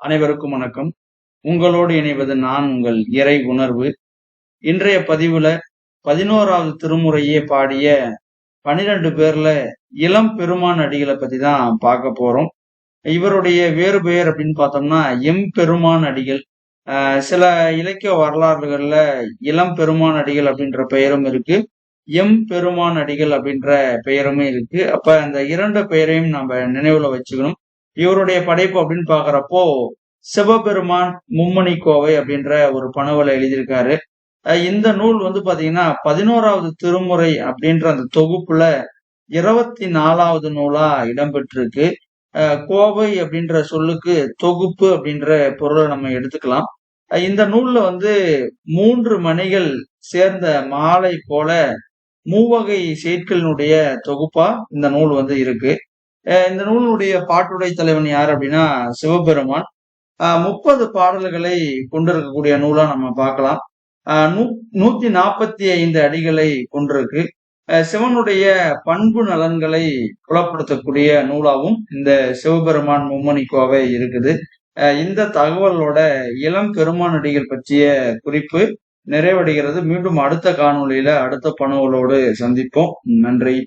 அனைவருக்கும் வணக்கம். உங்களோடு இணைவது நான் உங்கள் இறை உணர்வு. இன்றைய பதிவுல பதினோராவது திருமுறையே பாடிய பனிரெண்டு பேர்ல இளம் பெருமான் அடிகளை பத்தி தான் பார்க்க போறோம். இவருடைய வேறு பெயர் அப்படின்னு பார்த்தோம்னா எம் பெருமான் அடிகள் சில இலக்கிய வரலாறுகள்ல இளம் பெருமான் அடிகள் அப்படின்ற பெயரும் இருக்கு. எம் பெருமான் அடிகள் அப்படின்ற பெயருமே இருக்கு. அப்ப அந்த இரண்டு பெயரையும் நம்ம நினைவுல வச்சுக்கணும். இவருடைய படைப்பு அப்படின்னு பாக்குறப்போ சிவபெருமான் மும்மணி கோவை அப்படின்ற ஒரு பணுவலை எழுதியிருக்காரு. இந்த நூல் வந்து பாத்தீங்கன்னா பதினோராவது திருமுறை அப்படின்ற அந்த தொகுப்புல இருபத்தி நாலாவது நூலா இடம்பெற்றிருக்கு. கோவை அப்படின்ற சொல்லுக்கு தொகுப்பு அப்படின்ற பொருளை நம்ம எடுத்துக்கலாம். இந்த நூல்ல வந்து மூன்று மணிகள் சேர்ந்த மாலை போல மூவகை செயற்களினுடைய தொகுப்பா இந்த நூல் வந்து இருக்கு. இந்த நூலுடைய பாட்டுடை தலைவன் யார் அப்படின்னா சிவபெருமான். முப்பது பாடல்களை கொண்டிருக்கக்கூடிய நூலா நம்ம பார்க்கலாம். நூ நூத்தி நாற்பத்தி ஐந்து அடிகளை கொண்டிருக்கு. சிவனுடைய பண்பு நலன்களை புலப்படுத்தக்கூடிய நூலாவும் இந்த சிவபெருமான் மும்மணி கோவை இருக்குது. இந்த தகவலோட இளம் பெருமான் அடிகள் பற்றிய குறிப்பு நிறைவடைகிறது. மீண்டும் அடுத்த காணொலியில அடுத்த பணுவலோடு சந்திப்போம். நன்றி.